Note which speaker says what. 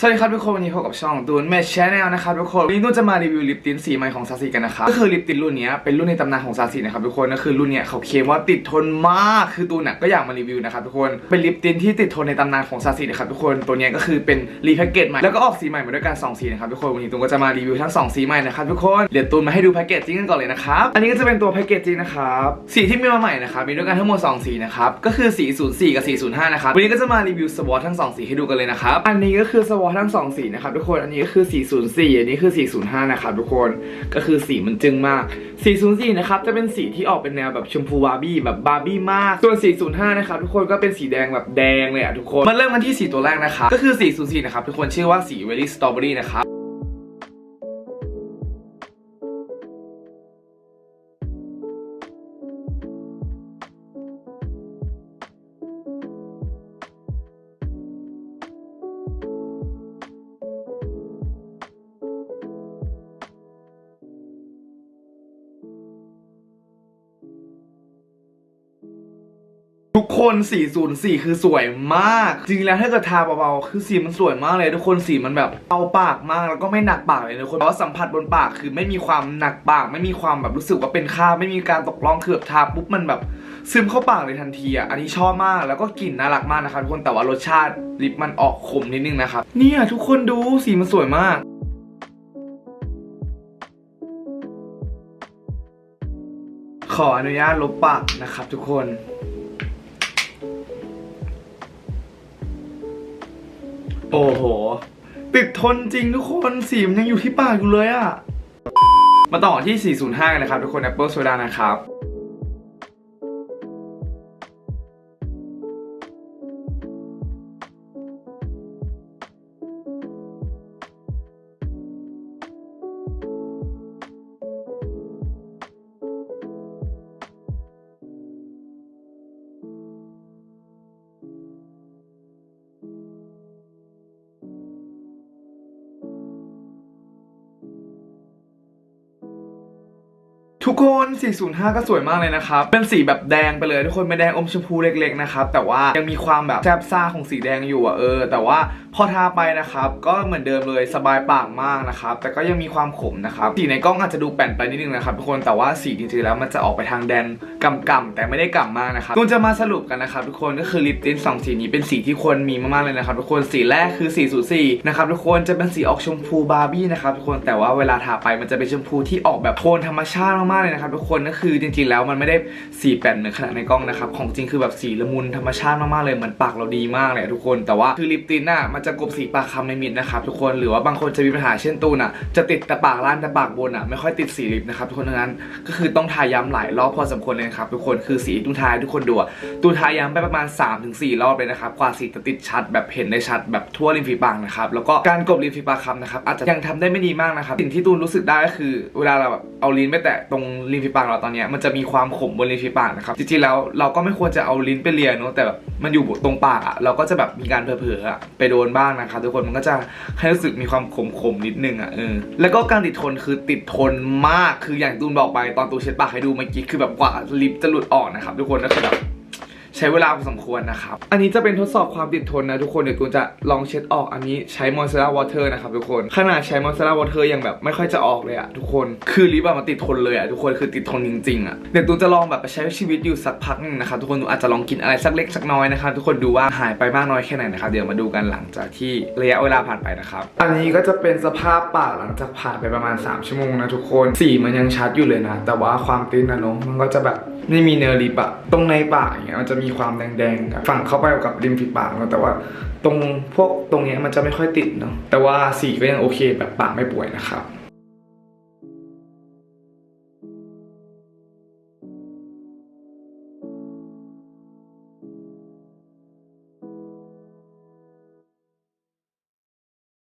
Speaker 1: สวัสดีครับทุกคนวันนี้พบกับช่องตูนแมชแชนแนลนะครับทุกคนวันนี้ตูนจะมารีวิวลิปตินสีใหม่ของซาซิกันนะครับก็คือลิปตินรุ่นนี้เป็นรุ่นในตำนานของซาซินะครับทุกคนก็คือรุ่นเนี้ยเขาเคลมว่าติดทนมากคือตูนน่ะก็อยากมารีวิวนะครับทุกคนเป็นลิปตินที่ติดทนในตำนานของซาซินะครับทุกคนตัวเนี้ยก็คือเป็นรีแพ็กเกจใหม่แล้วก็ออกสีใหม่มาด้วยกันสองสีนะครับทุกคนวันนี้ตูนก็จะมารีวิวทั้งสองสีใหม่นะครับทุกคนเดี๋ยวตูนมาให้ดูแพ็กเกจจิ้งกันก่อนเลยนะครับอันนี้ก็จะเป็นตัวแพ็กเกจจิ้งนะครับสีที่มีมาใหม่นะครับมีด้วยกันทั้งหมดสองสีนะครับก็คือสี04กับ405นะครับวันนี้ก็จะมารีวิวสวอตทั้งสองสีให้ดูกันเลยนะครับอันนี้ก็คือสวทั้งสองสีนะครับทุกคนอันนี้ก็คือ 404 อันนี้คือ 405 นะครับทุกคนก็คือสีมันจึ้งมาก 404 นะครับจะเป็นสีที่ออกเป็นแนวแบบชมพูบาร์บี้แบบบาร์บี้มาก ส่วน 405 นะครับทุกคนก็เป็นสีแดงแบบแดงเลยอะทุกคนมาเริ่มกันที่สีตัวแรกนะครับก็คือ 404 นะครับทุกคนชื่อว่าสีเวลี่สตรอเบอรี่นะครับ คน 404 คือสวยมาก จริงๆแล้วถ้าเกิดทาเบาๆ คือสีมันสวยมากเลยทุกคน สีมันแบบเอาปากมากแล้วก็ไม่หนักปากเลยทุกคนเพราะสัมผัสบนปากคือไม่มีความหนักปาก ไม่มีความแบบรู้สึกว่าเป็นคราบไม่มีการตกล่องคือแบบทาปุ๊บมันแบบซึมเข้าปากเลยทันทีอะ อันนี้ชอบมาก แล้วก็กลิ่นน่ารักมากนะครับทุกคน แต่ว่ารสชาติลิปมันออกขมนิดนึงนะครับ เนี่ยทุกคนดูสีมันสวยมากขออนุญาตลบปากนะครับทุกคน โอ้โห ติดทนจริงทุกคนสีมันยังอยู่ที่ปากอยู่เลยอะมาต่อที่ 405 กันนะครับ ทุกคน Apple Soda นะครับ ทุกคน 405 ก็สวยมากเลยนะครับ เป็นสีแบบแดงไปเลย ทุกคนเป็นแดงอมชมพูเล็กๆนะครับ แต่ว่ายังมีความแบบแซบซ่าของสีแดงอยู่อะเออ แต่ว่าพอทาไปนะครับ ก็เหมือนเดิมเลยสบายปากมากนะครับ แต่ก็ยังมีความขมนะครับ สีในกล้องอาจจะดูแป่นไปนิดนึงนะครับทุกคน แต่ว่าสีจริงๆแล้วมันจะออกไปทางแดงกำๆแต่ไม่ได้กำมากนะครับตูนจะมาสรุปกันนะครับทุกคนก็คือลิปติ้นสองสีนี้เป็นสีที่ควรมีมากๆเลยนะครับทุกคน สีแรกคือ 404 นะครับทุกคนจะเป็นสีออกชมพูบาร์บี้นะครับทุกคน แต่ว่าเวลาทาไปมันจะเป็นชมพูที่ออกแบบโทนธรรมชาติมากๆเลยนะครับทุกคนก็คือจริงๆแล้วมันไม่ได้สีแป่นเหมือนขนาดในกล้องนะครับของจริงคือแบบสีละมุนธรรมชาติมากๆเลยเหมือนปากเราดีมากเลยอะทุกคนแต่ว่าคือลิปตินน่ะมันจะกลบสีปากคำในมิดนะครับทุกคนหรือว่าบางคนจะมีปัญหาเช่นตูนอะจะติดแต่ปากล่างแต่ปากบนอะไม่ค่อยติดสีลิปนะครับทุกคนดังนั้นก็คือต้องทาย้ำหลายรอบพอสมควรเลยครับทุกคนคือสีตูนทาให้ทุกคนดูตูนทาย้ำไปประมาณ 3-4 รอบเลยนะครับกว่าสีจะติดชัดแบบเห็นได้ชัดแบบทั่วริมฝีปากนะครับแล้วก็การกลบริมฝีปากคำนะครับอาจจะยังทำได้ไม่ดีมากนะครับสิ่งที่ตูนรู้สึกได้ก็คือ เวลาเราแบบเอาลิ้นไปแตะตรงริมฝีปากเราตอนเนี้ยมันจะมีความขมบนริมฝีปากนะครับจริงๆแล้วเราก็ไม่ควรจะเอาลิ้นไปเลียเนอะแต่แบบมันอยู่ตรงปากอะเราก็จะแบบมีการเผลอๆอะไปโดนบ้างนะครับทุกคนมันก็จะให้รู้สึกมีความขมๆนิดนึงอะเออแล้วก็การติดทนคือติดทนมากคืออย่างตูนบอกไปตอนตูนเช็ดปากให้ดูเมื่อกี้คือแบบกว่าลิปจะหลุดออกนะครับทุกคนก็คือแบบ ใช้เวลาพอสมควรนะครับ อันนี้จะเป็นทดสอบความติดทนนะทุกคนเดี๋ยวตูจะลองเช็ดออกอันนี้ใช้มอยเจอร์วอเตอร์นะครับทุกคนขนาดใช้มอยเจอร์วอเตอร์ยังแบบไม่ค่อยจะออกเลยอะทุกคนคือลิปอะมันติดทนเลยอะทุกคนคือติดทนจริงๆอะเดี๋ยวตูจะลองแบบไปใช้ชีวิตอยู่สักพักหนึงนะครับทุกคนตูอาจจะลองกินอะไรสักเล็กสักน้อยนะครับทุกคนดูว่าหายไปมากน้อยแค่ไหนนะครับเดี๋ยวมาดูกันหลังจากที่ระยะเวลาผ่านไปนะครับอันนี้ก็จะเป็นสภาพปากหลังจากผ่านไปประมาณ 3 ชั่วโมงนะทุกคนสีมันยังชัดอยู่เลยนะ แต่ว่าความติ้นนะเนาะมันก็จะแบบ ไม่มีเนื้อลิปอะตรงในปากอย่างเงี้ยมันจะมีความแดงๆกับฝั่งเข้าไปกับริมฝีปากเนาะแต่ว่าตรงพวกตรงเนี้ยมันจะไม่ค่อยติดเนาะแต่ว่าสีก็ยังโอเคแบบปากไม่ป่วยนะครับ